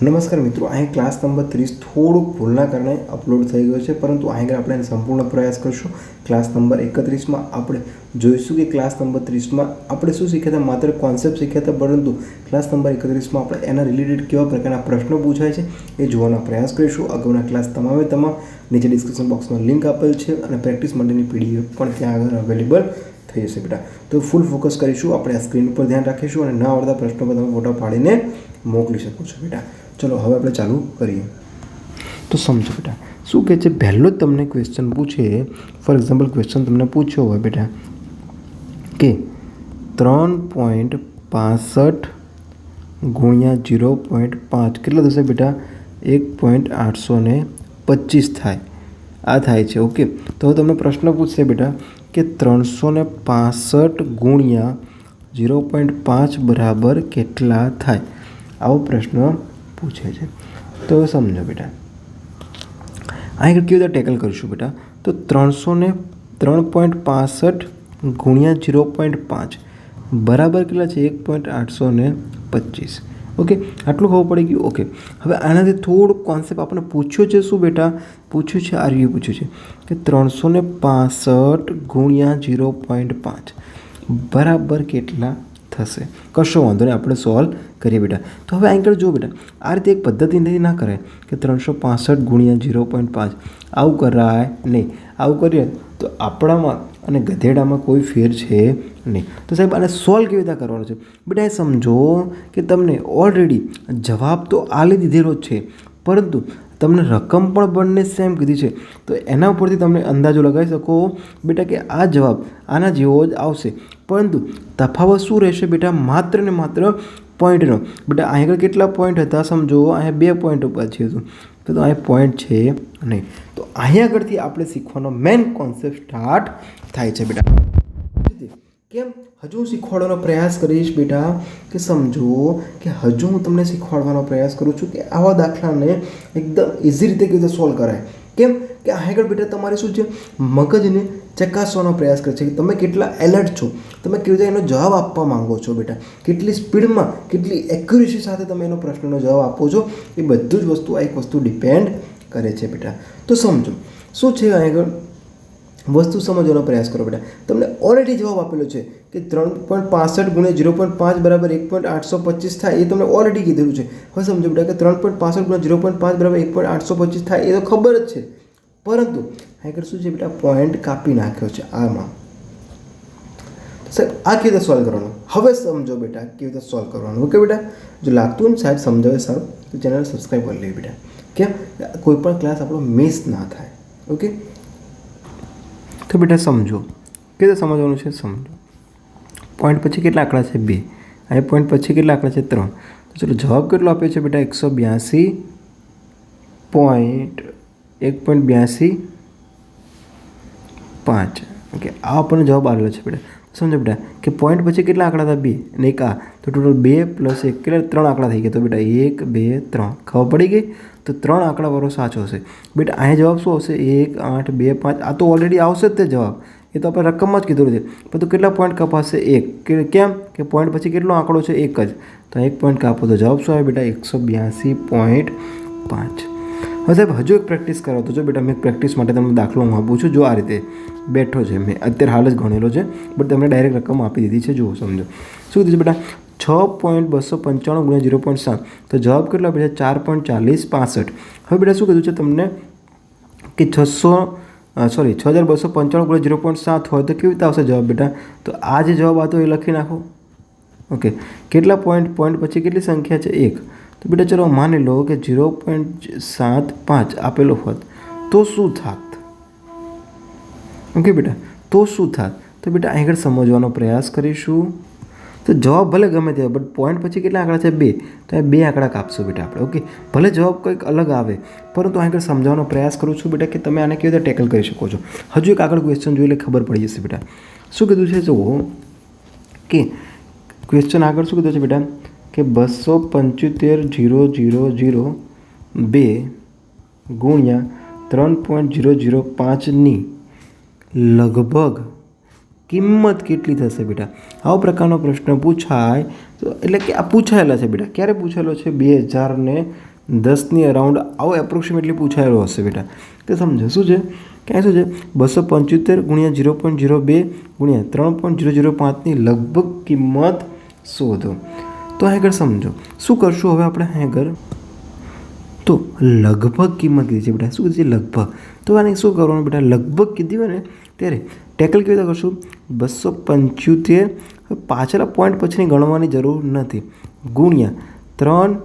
નમસ્કાર મિત્રો, અહીં ક્લાસ નંબર ત્રીસ થોડુંક ભૂલના કારણે અપલોડ થઈ ગયો છે, પરંતુ અહીં આપણે સંપૂર્ણ પ્રયાસ કરીશું. ક્લાસ નંબર એકત્રીસમાં આપણે જોઈશું કે ક્લાસ નંબર ત્રીસમાં આપણે શું શીખ્યા હતા? માત્ર કોન્સેપ્ટ શીખ્યા હતા, પરંતુ ક્લાસ નંબર એકત્રીસમાં આપણે એના રિલેટેડ કેવા પ્રકારના પ્રશ્નો પૂછાય છે એ જોવાનો પ્રયાસ કરીશું. અગાઉના ક્લાસ તમામે તમામ નીચે ડિસ્ક્રિપ્શન બોક્સમાં લિંક આપેલ છે અને પ્રેક્ટિસ માટેની પીડીએફ પણ ત્યાં આગળ અવેલેબલ થઈ જશે બેટા. તો ફૂલ ફોકસ કરીશું, આપણે આ સ્ક્રીન ઉપર ધ્યાન રાખીશું અને ના આવડતા પ્રશ્નો પર તમે ફોટો પાડીને મોકલી શકો છો બેટા. ચલો, હવે આપણે ચાલુ કરીએ. તો સમજો બેટા, શું કહે છે? પહેલો જ તમને ક્વેશ્ચન પૂછે ફોર એક્ઝામ્પલ ક્વેશ્ચન તમને પૂછ્યો હોય બેટા, કે ત્રણ પોઈન્ટ પાસઠ ગુણ્યા જીરો પોઈન્ટ પાંચ, કેટલા થશે બેટા? એક પોઈન્ટ આઠસો ને પચીસ થાય. આ થાય છે, ઓકે? તો હવે તમને પ્રશ્ન પૂછશે બેટા, કે ત્રણસો ને પાસઠ ગુણ્યા ઝીરો પોઈન્ટ પાંચ બરાબર કેટલા થાય? આવો પ્રશ્ન પૂછે છે. તો સમજો બેટા. અહીં આગળ કેવી રીતે ટેકલ કરીશું બેટા? તો ત્રણસો ને ત્રણ પોઈન્ટ પાસઠ ગુણ્યા જીરો પોઈન્ટ પાંચ. બરાબર કેટલા છે? એક પોઈન્ટ આઠસો ને પચીસ. ઓકે? આટલું ખબર પડી ગયું? ઓકે. હવે આનાથી થોડુંક કોન્સેપ્ટ આપણે પૂછ્યો છે શું બેટા? પૂછ્યું છે, આ રહ્યું પૂછ્યું છે કે ત્રણસો ને પાસઠ ગુણ્યા જીરો પોઈન્ટ પાંચ. બરાબર કેટલા? થશે. કશો વાંધો નહીં, આપણે સોલ્વ કરીએ બેટા. તો હવે આગળ જુઓ બેટા. આ રીતે એક પદ્ધતિ નથી, ના કરાય કે ત્રણસો પાસઠ ગુણ્યા ઝીરો પોઈન્ટ પાંચ. આવું કરાય નહીં. આવું કરીએ તો આપણામાં અને ગધેડામાં કોઈ ફેર છે નહીં. તો સાહેબ, આને સોલ્વ કેવી રીતે કરવાનો છે? બેટા, એ સમજો કે તમને ઓલરેડી જવાબ તો આલી દીધેલો જ છે, પરંતુ તમને રકમ પણ બંને સેમ કીધી છે. તો એના ઉપરથી તમે અંદાજો લગાવી શકો બેટા કે આ જવાબ આના જેવો જ આવશે. પરંતુ તફાવત શું રહેશે બેટા? માત્ર ને માત્ર પોઈન્ટનો બેટા અહીં આગળ કેટલા પોઈન્ટ હતા? સમજો અહીંયા બે પોઈન્ટ ઉપર છે હતું. તો અહીંયા પોઈન્ટ છે નહીં. તો અહીંયા આગળથી આપણે શીખવાનો મેઇન કોન્સેપ્ટ સ્ટાર્ટ થાય છે બેટા. કેમ? હજુ હું શીખવાડવાનો પ્રયાસ કરીશ બેટા કે સમજો કે હજુ હું તમને શીખવાડવાનો પ્રયાસ કરું છું કે આવા દાખલાને એકદમ ઇઝી રીતે કેવી રીતે સોલ્વ કરાય. કેમ? કે આગળ બેટા તમારે શું છે? મગજને ચકાસવાનો પ્રયાસ કરે છે કે તમે કેટલા એલર્ટ છો? તમે કેવી રીતે એનો જવાબ આપવા માંગો છો બેટા? કેટલી સ્પીડમાં, કેટલી એક્યુરેસી સાથે તમે એનો પ્રશ્નનો જવાબ આપો છો? એ બધું જ વસ્તુ આ એક વસ્તુ ડિપેન્ડ કરે છે બેટા. તો સમજો, શું છે આગળ? વસ્તુ સમજવાનો પ્રયાસ કરો બેટા. તમને ઓલરેડી જવાબ આપેલો છે કે ત્રણ પોઈન્ટ પાસઠ ગુણ્યા ઝીરો પોઈન્ટ પાંચ બરાબર એક પોઈન્ટ આઠસો પચીસ થાય, એ તમને ઓલરેડી કીધેલું છે. હવે સમજો બેટા કે ત્રણ પોઈન્ટ પાસઠ ગુણ્યા ઝીરો પોઈન્ટ પાંચ બરાબર એક પોઈન્ટ આઠસો પચીસ થાય, એ તો ખબર જ છે. પરંતુ આગળ શું છે બેટા? પોઈન્ટ કાપી નાખ્યો છે આમાં. સાહેબ, આ કેવી રીતે સોલ્વ કરવાનું? હવે સમજો બેટા, કેવી રીતે સોલ્વ કરવાનું? ઓકે બેટા? જો લાગતું ને સાહેબ, સમજાવે સારું, તો ચેનલ સબસ્ક્રાઈબ કરી લેવી બેટા. કેમ કોઈ પણ ક્લાસ આપણો મિસ ના થાય. ઓકે તો બેટા સમજો. કેવી રીતે સમજવાનું છે? સમજો. પોઈન્ટ પછી કેટલા આંકડા છે? બે. અને પોઈન્ટ પછી કેટલા આંકડા છે? ત્રણ. તો ચલો, જવાબ કેટલો આપ્યો છે બેટા? એકસો બ્યાસી પોઈન્ટ એક પોઈન્ટ બ્યાસી પાંચ. ઓકે આ આપણને જવાબ આવેલો છે બેટા. સમજો બેટા, કે પોઈન્ટ પછી કેટલા આંકડા હતા? બે. અને એક આ. તો ટોટલ બે પ્લસ એક કેટલા? ત્રણ આંકડા થઈ ગયા. તો બેટા એક, બે, ત્રણ. ખબર પડી ગઈ? તો ત્રણ આંકડાવાળો સાચો હશે. બેટા, અહીંયા જવાબ શું આવશે? એક, આઠ, બે, પાંચ. આ તો ઓલરેડી આવશે જ તે જવાબ. એ તો આપણે રકમમાં જ કીધું છે. પણ તો કેટલા પોઈન્ટ કપાશે? એક. કે કેમ? કે પોઈન્ટ પછી કેટલો આંકડો છે? એક જ. તો એક પોઈન્ટ કાપો તો જવાબ શું આવે બેટા? એકસો બ્યાસી પોઈન્ટ પાંચ. હવે સાહેબ હજુ એક પ્રેક્ટિસ કરો તો જો બેટા, મેં પ્રેક્ટિસ માટે તમને દાખલો હું આપું છું. જો આ રીતે બેઠો છે, મેં અત્યારે હાલ જ ગણેલો છે બટ તમને ડાયરેક્ટ રકમ આપી દીધી છે, જુઓ, સમજો. શું કીધું છે, બેટા? છ પોઈન્ટ બસો પંચાણું ગુણ્યા ઝીરો પોઈન્ટ સાત. તો જવાબ કેટલો બેટા ચાર પોઈન્ટ ચાલીસ પાસઠ. હવે બેટા, શું કીધું છે તમને? કે છસો સોરી છ હજાર બસો પંચાણું ગુણ્યા ઝીરો પોઈન્ટ સાત હોય તો કેવી રીતે આવશે જવાબ, બેટા? તો આ જે જવાબ હતો એ લખી નાખો. ઓકે. કેટલા પોઈન્ટ પોઈન્ટ પછી કેટલી સંખ્યા છે? એક. તો બેટા ચલો માની લો કે ઝીરો પોઈન્ટ સાત પાંચ આપેલો હોત, તો શું થાત? ઓકે બેટા, તો શું થાત? તો બેટા અહીં આગળ સમજવાનો પ્રયાસ કરીશું. તો જવાબ ભલે ગમે તે બટ પોઈન્ટ પછી કેટલા આંકડા છે? બે. તો એ બે આંકડા કાપશું બેટા આપણે, ઓકે? ભલે જવાબ કંઈક અલગ આવે, પરંતુ આગળ સમજાવવાનો પ્રયાસ કરું છું બેટા કે તમે આને કેવી રીતે ટેકલ કરી શકો છો? હજુ એક આગળ ક્વેશ્ચન જોઈ લે ખબર પડી જશે બેટા. શું કીધું છે? જુઓ કે ક્વેશ્ચન આગળ શું કીધું છે બેટા? કે બસો પંચોતેર જીરો જીરો જીરો બે ગુણ્યા ત્રણ પોઈન્ટ જીરો જીરો પાંચની લગભગ કિંમત કેટલી થશે બેટા? આવો પ્રકારનો પ્રશ્ન પૂછાય. તો એટલે કે આ પૂછાયેલા છે બેટા. ક્યારે પૂછાયેલો છે? બે હજાર ને દસની અરાઉન્ડ આવો એપ્રોક્સિમેટલી પૂછાયેલો હશે બેટા. તો સમજો, શું છે? ક્યાં શું છે? બસો પંચોતેર ગુણ્યા જીરો પોઈન્ટ ઝીરો બે ગુણ્યા ત્રણ પોઈન્ટ ઝીરો ઝીરો પાંચની લગભગ કિંમત શોધો. તો આગળ સમજો. શું કરશું હવે આપણે આગળ તો લગભગ કિંમત કીધી છે બેટા. શું કીધી છે લગભગ? તો આને શું કરવાનું બેટા? લગભગ કીધી હોય ને, ત્યારે ટેકલ કેવી રીતે કરશું? બસો પંચોતેર પાછળના પોઈન્ટ પછીની ગણવાની જરૂર નથી. ગુણ્યા ત્રણ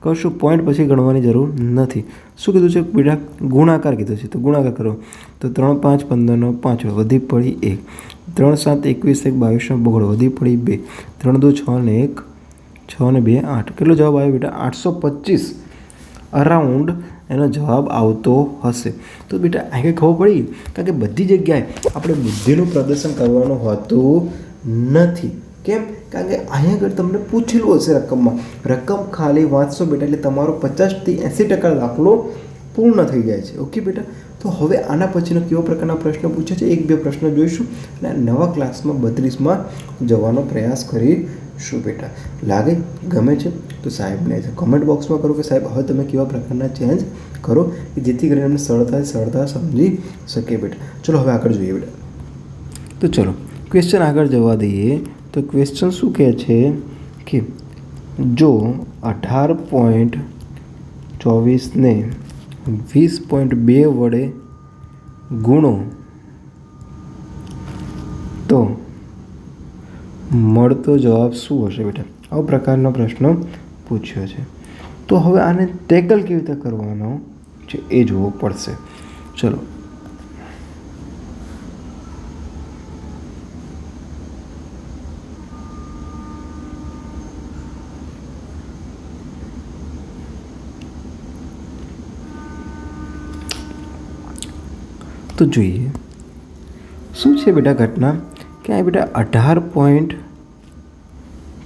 કરશું પોઈન્ટ પછી ગણવાની જરૂર નથી. શું કીધું છે બેટા? ગુણાકાર કીધું છે. તો ગુણાકાર કરો. તો ત્રણ પાંચ પંદરનો પાંચ વધી પડી એક. ત્રણ સાત એકવીસ એક બાવીસનો બગડો. વધી પડી બે. ત્રણ દો છ ને એક. છ અને બે આઠ. કેટલો જવાબ આવ્યો બેટા? આઠસો પચીસ. અરાઉન્ડ એનો જવાબ આવતો હશે. તો બેટા અહીં ખબર પડી? કારણ કે બધી જગ્યાએ આપણે બુદ્ધિનું પ્રદર્શન કરવાનું હોતું નથી. કેમ? કારણ કે અહીંયા આગળ તમને પૂછેલું હશે રકમમાં. રકમ ખાલી વાંચશો બેટા, એટલે તમારો પચાસથી એંસી ટકા દાખલો પૂર્ણ થઈ જાય છે. ઓકે બેટા? તો હવે આના પછીનો કેવો પ્રકારના પ્રશ્ન પૂછે છે? એક બે પ્રશ્ન જોઈશું. અને નવા ક્લાસમાં બત્રીસમાં જવાનો પ્રયાસ કરીશું બેટા? લાગે? ગમે છે? તો સાહેબને કોમેન્ટ બોક્સમાં કરો કે સાહેબ, હવે તમે કેવા પ્રકારના ચેન્જ કરો કે જેથી કરીને એમને સરળતા સરળતા સમજી શકીએ બેટા? ચલો, હવે આગળ જોઈએ બેટા. તો ચલો ક્વેશ્ચન આગળ જવા દઈએ. તો ક્વેશ્ચન શું કહે છે કે જો અઢાર પોઈન્ટ ચોવીસને વીસ પોઈન્ટ બે વડે ગુણો, તો મળતો જવાબ શું હશે બેટા? આવો પ્રકારનો પ્રશ્ન પૂછ્યો છે. તો હવે આને ટેકલ કેવી રીતે કરવાનો છે એ જોવો પડશે. ચલો. તો જોઈએ. શું છે બેટા ઘટના? કે આ બેટા અઢાર પોઈન્ટ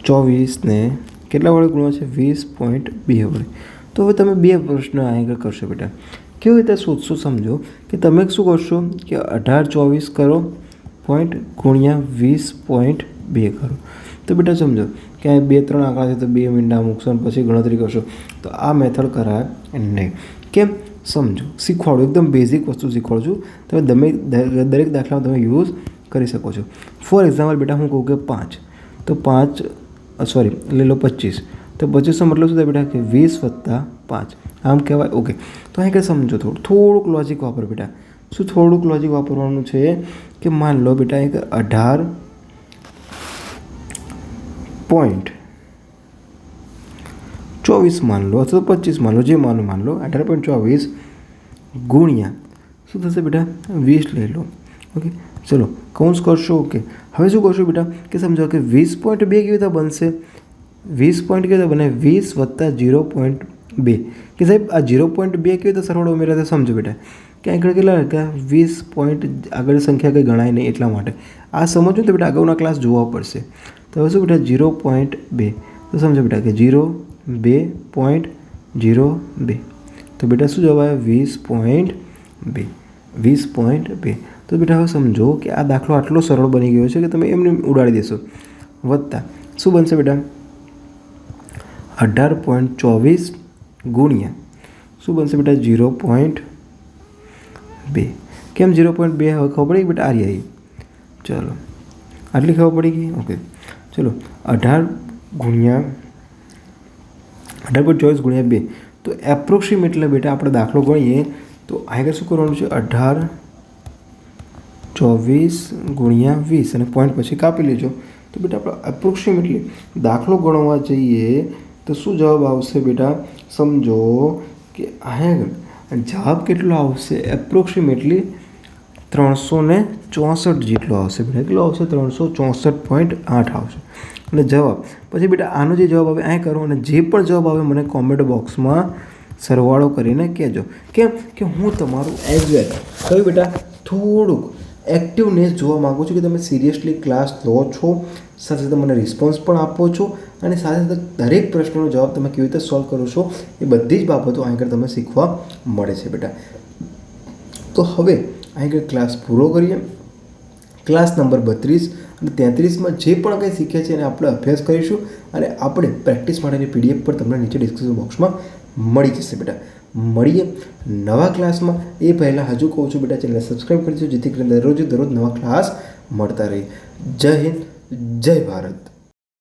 ચોવીસને કેટલા વડે ગુણવા છે? વીસ પોઈન્ટ બે વડે. તો હવે તમે બે પ્રશ્ન આગળ કરશો બેટા. કેવી રીતે શોધશો સમજો કે તમે શું કરશો કે અઢાર ચોવીસ કરો પોઈન્ટ ગુણ્યા વીસ પોઈન્ટ બે કરો. તો બેટા સમજો કે આ બે ત્રણ આંકડા છે તો બે મીંડા મૂકશો અને પછી ગણતરી કરશો. તો આ મેથડ કરાય નહીં. કેમ? સમજો. શીખવાડું. એકદમ બેઝિક વસ્તુ શીખવાડું છું. તમે દરેક દાખલામાં તમે યુઝ કરી શકો છો. ફોર એક્ઝામ્પલ બેટા, હું કહું કે પાંચ. તો પાંચ સોરી લઈ લો પચીસ. તો પચીસનો મતલબ શું થાય બેટા? કે વીસ વત્તા પાંચ. આમ કહેવાય? ઓકે તો અહીં કંઈ સમજો થોડું. થોડુંક લોજિક વાપરો બેટા. શું થોડુંક લોજિક વાપરવાનું છે? કે માન લો બેટા, એક અઢાર પોઈન્ટ ચોવીસ માન લો અથવા તો પચીસ માન લો. જે માનું માન લો. અઢાર પોઈન્ટ ચોવીસ ગુણ્યા. શું થશે બેટા? વીસ લઈ લો. ઓકે ચલો કૌંસ કરશો ઓકે. હવે શું કરશો બેટા? કે સમજો કે વીસ પોઈન્ટ બે કેવી રીતે બનશે? વીસ પોઈન્ટ કેવી રીતે બને? વીસ વત્તા જીરો પોઈન્ટ બે. કે સાહેબ, આ જીરો પોઈન્ટ બે કેવી રીતે સરવાળો ઉમેરા તો સમજો બેટા. કે આગળ કેટલા કે વીસ પોઈન્ટ આગળ સંખ્યા કંઈ ગણાય નહીં એટલા માટે. આ સમજવું તો બેટા, અગાઉના ક્લાસ જોવા પડશે. તો હવે શું બેટા? જીરો પોઈન્ટ બે. તો સમજો બેટા કે ઝીરો બે પોઈન્ટ જીરો બે. તો બેટા શું જવાબ વીસ પોઈન્ટ બે. વીસ પોઈન્ટ બે. તો બેટા હવે સમજો કે આ દાખલો આટલો સરળ બની ગયો છે કે તમે એમને ઉડાડી દેશો. વત્તા, શું બનશે બેટા? અઢાર પોઈન્ટ ચોવીસ ગુણ્યા. શું બનશે બેટા? ઝીરો પોઈન્ટ બે. કેમ જીરો પોઈન્ટ બે? હવે ખબર પડી બેટા આરી આવી ચલો, આટલી ખબર પડી ગઈ? ઓકે. ચલો, અઢાર ગુણ્યા, અઢાર પોઈન્ટ ચોવીસ ગુણ્યા બે. તો એપ્રોક્સિમેટલી બેટા આપણે દાખલો ગણીએ, તો આગળ શું કરવાનું છે? અઢાર ચોવીસ ગુણ્યા વીસ અને પોઈન્ટ પછી કાપી લેજો. તો બેટા આપણે એપ્રોક્સિમેટલી દાખલો ગણવા જઈએ તો શું જવાબ આવશે બેટા? સમજો કે અહીંયા જવાબ કેટલો આવશે? એપ્રોક્સિમેટલી ત્રણસો ને ચોસઠ જેટલો આવશે બેટા. કેટલો આવશે? ત્રણસો ચોસઠ પોઈન્ટ આઠ આવશે. અને જવાબ, પછી બેટા આનો જે જવાબ આવે અહીં કરો અને જે પણ જવાબ આવે મને કોમેન્ટ બોક્સમાં સરવાળો કરીને કહેજો. કેમ? કે હું તમારું એક્ઝેક્ટ કયું બેટા, થોડુંક એક્ટિવનેસ જોવા માગું છું કે તમે સિરિયસલી ક્લાસ લો છો, સાથે સાથે મને રિસ્પોન્સ પણ આપો છો અને સાથે સાથે દરેક પ્રશ્નનો જવાબ તમે કેવી રીતે સોલ્વ કરો છો એ બધી જ બાબતો અહીં આગળ તમે શીખવા મળે છે બેટા. તો હવે અહીં આગળ ક્લાસ પૂરો કરીએ. ક્લાસ નંબર બત્રીસ અને તેત્રીસમાં જે પણ કંઈ શીખ્યા છે એને આપણે અભ્યાસ કરીશું અને આપણે પ્રેક્ટિસ માટેની પીડીએફ પર તમને નીચે ડિસ્ક્રિપ્શન બોક્સમાં મળી જશે બેટા. મળીએ નવા ક્લાસમાં. એ પહેલાં હજુ કહું છું બેટા ચેનલ સબસ્ક્રાઈબ કરજો, જેથી કરીને દરરોજ દરરોજ નવા ક્લાસ મળતા રહે. જય હિન્દ, જય ભારત.